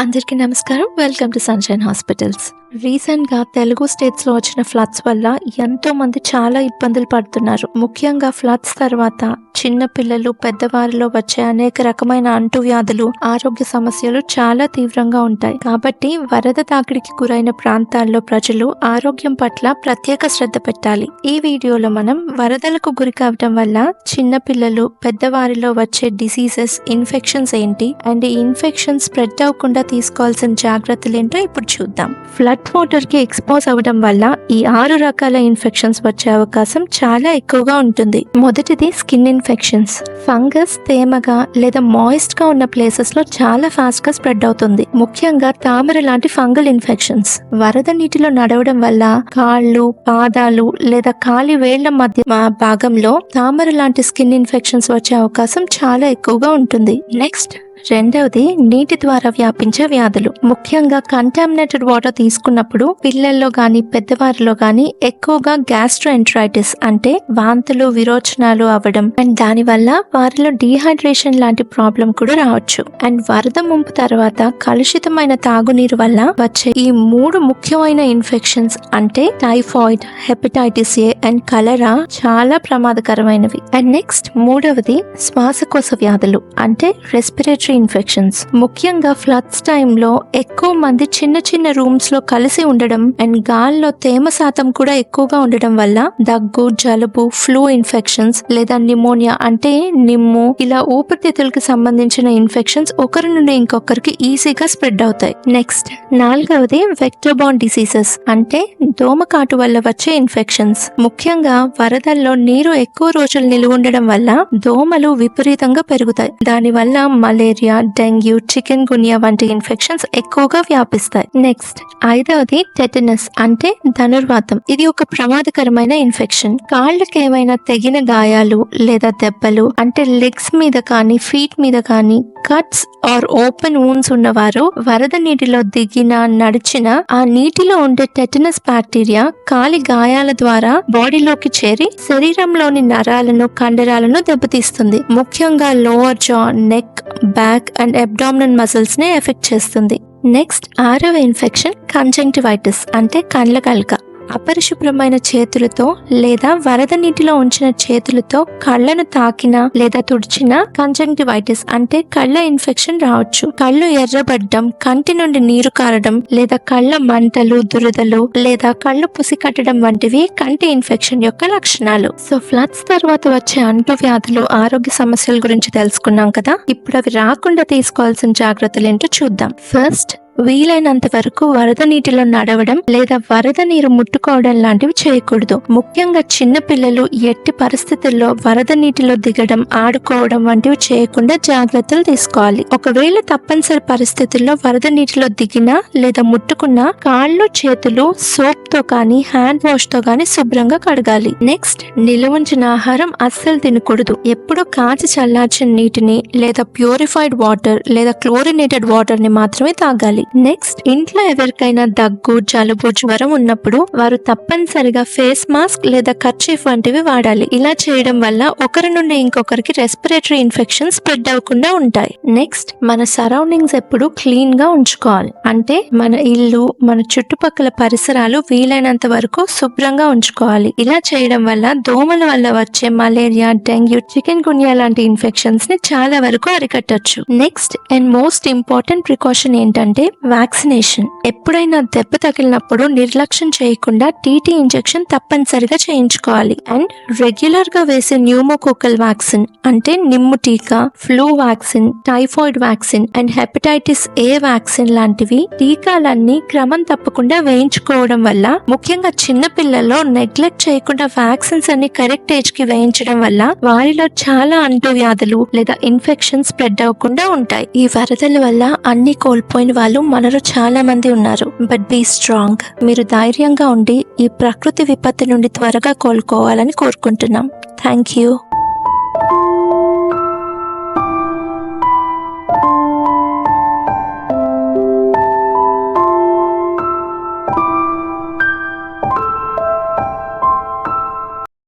అందరికీ నమస్కారం. Welcome to sunshine hospitals రీసెంట్గా తెలుగు స్టేట్స్లో వచ్చిన ఫ్లడ్స్ వల్ల ఎంతో మంది చాలా ఇబ్బందులు పడుతున్నారు. ముఖ్యంగా ఫ్లడ్స్ తర్వాత చిన్న పిల్లలు పెద్దవారిలో వచ్చే అనేక రకమైన అంటువ్యాధులు ఆరోగ్య సమస్యలు చాలా తీవ్రంగా ఉంటాయి. కాబట్టి వరద తాకిడికి గురైన ప్రాంతాల్లో ప్రజలు ఆరోగ్యం పట్ల ప్రత్యేక శ్రద్ధ పెట్టాలి. ఈ వీడియోలో మనం వరదలకు గురి కావటం వల్ల చిన్న పిల్లలు పెద్దవారిలో వచ్చే డిసీజెస్ ఇన్ఫెక్షన్స్ ఏంటి? అండ్ ఈ ఇన్ఫెక్షన్ స్ప్రెడ్ అవ్వకుండా తీసుకోవాల్సిన జాగ్రత్తలు ఏంటో ఇప్పుడు చూద్దాం. ఫ్లడ్ వాటర్కి ఎక్స్పోజ్ అవ్వడం వల్ల ఈ ఆరు రకాల ఇన్ఫెక్షన్స్ వచ్చే అవకాశం చాలా ఎక్కువగా ఉంటుంది. మొదటిది స్కిన్ ఇన్ఫెక్షన్స్ ఫంగస్ తేమగా లేదా మాయిస్ట్గా ఉన్న ప్లేసెస్లో చాలా ఫాస్ట్గా స్ప్రెడ్ అవుతుంది. ముఖ్యంగా తామర లాంటి ఫంగల్ ఇన్ఫెక్షన్స్ వరద నీటిలో నడవడం వల్ల కాళ్ళు పాదాలు లేదా కాలి వేళ్ళ మధ్య భాగంలో తామర లాంటి స్కిన్ ఇన్ఫెక్షన్స్ వచ్చే అవకాశం చాలా ఎక్కువగా ఉంటుంది. నెక్స్ట్ రెండవది నీటి ద్వారా వ్యాపించే వ్యాధులు. ముఖ్యంగా కంటామినేటెడ్ వాటర్ తీసుకున్నప్పుడు పిల్లల్లో గాని పెద్దవారిలో గాని ఎక్కువగా గ్యాస్ట్రోఎంట్రైటిస్ అంటే వాంతులు విరోచనాలు అవ్వడం. అండ్ దాని వల్ల వారిలో డీహైడ్రేషన్ లాంటి ప్రాబ్లం కూడా రావచ్చు. అండ్ వరద ముంపు తర్వాత కలుషితమైన తాగునీరు వల్ల వచ్చే ఈ మూడు ముఖ్యమైన ఇన్ఫెక్షన్స్ అంటే typhoid hepatitis A and cholera చాలా ప్రమాదకరమైనవి. అండ్ నెక్స్ట్ మూడవది శ్వాసకోశ వ్యాధులు అంటే రెస్పిరేటరీ ఇన్ఫెక్షన్స్. ముఖ్యంగా ఫ్లడ్స్ టైంలో ఎక్కువ మంది చిన్న చిన్న రూమ్స్లో కలిసి ఉండడం అండ్ గాల్లో తేమ శాతం కూడా ఎక్కువగా ఉండడం వల్ల దగ్గు జలుబు ఫ్లూ ఇన్ఫెక్షన్స్ లేదా నిమోనియా అంటే నిమ్ము ఇలా ఊపిరితిత్తులకు సంబంధించిన ఇన్ఫెక్షన్స్ ఒకరి నుండి ఇంకొకరికి ఈజీగా స్ప్రెడ్ అవుతాయి. నెక్స్ట్ నాలుగవది వెక్టోబాన్ డిసీజెస్ అంటే దోమకాటు వల్ల వచ్చే ఇన్ఫెక్షన్స్. ముఖ్యంగా వరదల్లో నీరు ఎక్కువ రోజులు నిలువ ఉండడం వల్ల దోమలు విపరీతంగా పెరుగుతాయి. దానివల్ల malaria malaria dengue chikungunya వంటి ఇన్ఫెక్షన్స్ ఎక్కువగా వ్యాపిస్తాయి. నెక్స్ట్ ఐదవది టెటనస్ అంటే ధనుర్వాతం. ఇది ఒక ప్రమాదకరమైన ఇన్ఫెక్షన్ కాళ్ళకి ఏమైనా తెగిన గాయాలు లేదా దెబ్బలు అంటే లెగ్స్ మీద కానీ ఫీట్ మీద కానీ కట్స్ ఆర్ ఓపెన్ వూన్స్ ఉన్నవారు వరద నీటిలో దిగిన నడిచిన ఆ నీటిలో ఉండే టెటనస్ బ్యాక్టీరియా కాలి గాయాల ద్వారా బాడీలోకి చేరి శరీరంలోని నరాలను కండరాలను దెబ్బతీస్తుంది. ముఖ్యంగా lower jaw neck back and abdominal మసిల్స్ని effect చేస్తుంది. నెక్స్ట్ ఆరవ ఇన్ఫెక్షన్ కంజంక్టివైటిస్ అంటే కండ్ల కలక. అపరిశుభ్రమైన చేతులతో లేదా వరద నీటిలో ఉంచిన చేతులతో కళ్ళను తాకిన లేదా తుడిచిన కంజంక్టివైటిస్ అంటే కళ్ళ ఇన్ఫెక్షన్ రావచ్చు. కళ్ళు ఎర్రబడ్డం కంటి నుండి నీరు కారడం లేదా కళ్ళ మంటలు దురదలు లేదా కళ్ళు పుసి కట్టడం వంటివి కంటి ఇన్ఫెక్షన్ యొక్క లక్షణాలు. సో ఫ్లడ్స్ తర్వాత వచ్చే అంటువ్యాధులు ఆరోగ్య సమస్యల గురించి తెలుసుకున్నాం కదా? ఇప్పుడు అవి రాకుండా తీసుకోవాల్సిన జాగ్రత్తలు ఏంటో చూద్దాం. ఫస్ట్ వీలైనంత వరకు వరద నీటిలో నడవడం లేదా వరద నీరు ముట్టుకోవడం లాంటివి చేయకూడదు. ముఖ్యంగా చిన్న పిల్లలు ఎట్టి పరిస్థితుల్లో వరద నీటిలో దిగడం ఆడుకోవడం వంటివి చేయకుండా జాగ్రత్తలు తీసుకోవాలి. ఒకవేళ తప్పనిసరి పరిస్థితుల్లో వరద నీటిలో దిగినా లేదా ముట్టుకున్నా కాళ్ళు చేతులు సోప్ తో కానీ హ్యాండ్ వాష్తో కానీ శుభ్రంగా కడగాలి. నెక్స్ట్ నిలవంచిన ఆహారం అస్సలు తినకూడదు. ఎప్పుడు కాచి చల్లార్చిన నీటిని లేదా ప్యూరిఫైడ్ వాటర్ లేదా క్లోరినేటెడ్ వాటర్ని మాత్రమే తాగాలి. నెక్స్ట్ ఇంట్లో ఎవరికైనా దగ్గు జలుబు జ్వరం ఉన్నప్పుడు వారు తప్పనిసరిగా ఫేస్ మాస్క్ లేదా కర్చీఫ్ వంటివి వాడాలి. ఇలా చేయడం వల్ల ఒకరి నుండి ఇంకొకరికి రెస్పిరేటరీ ఇన్ఫెక్షన్ స్ప్రెడ్ అవ్వకుండా ఉంటాయి. నెక్స్ట్ మన సరౌండింగ్స్ ఎప్పుడు క్లీన్గా ఉంచుకోవాలి. అంటే మన ఇల్లు మన చుట్టుపక్కల పరిసరాలు వీలైనంత వరకు శుభ్రంగా ఉంచుకోవాలి. ఇలా చేయడం వల్ల దోమల వల్ల వచ్చే మలేరియా డెంగ్యూ చికెన్ గున్యా లాంటి ఇన్ఫెక్షన్స్ని చాలా వరకు అరికట్టచ్చు. Next and most important precaution ఏంటంటే వ్యాక్సినేషన్ ఎప్పుడైనా దెబ్బ తగిలినప్పుడు నిర్లక్ష్యం చేయకుండా టీటీ ఇంజెక్షన్ తప్పనిసరిగా చేయించుకోవాలి. అండ్ రెగ్యులర్గా వేసే న్యూమోకోకల్ వ్యాక్సిన్ అంటే నిమ్ము టీకా flu vaccine typhoid vaccine and hepatitis A vaccine లాంటివి టీకాలన్నీ క్రమం తప్పకుండా వేయించుకోవడం వల్ల ముఖ్యంగా చిన్న పిల్లల్లో నెగ్లెక్ట్ చేయకుండా వ్యాక్సిన్స్ అన్ని కరెక్ట్ ఏజ్కి వేయించడం వల్ల వారిలో చాలా అంటువ్యాధులు లేదా ఇన్ఫెక్షన్ స్ప్రెడ్ అవ్వకుండా ఉంటాయి. ఈ వరదల వల్ల అన్ని కోల్పోయిన వాళ్ళు మనలో చాలా మంది ఉన్నారు. బట్ బీ స్ట్రాంగ్ మీరు ధైర్యంగా ఉండి ఈ ప్రకృతి విపత్తు నుండి త్వరగా కోలుకోవాలని కోరుకుంటున్నాం. Thank you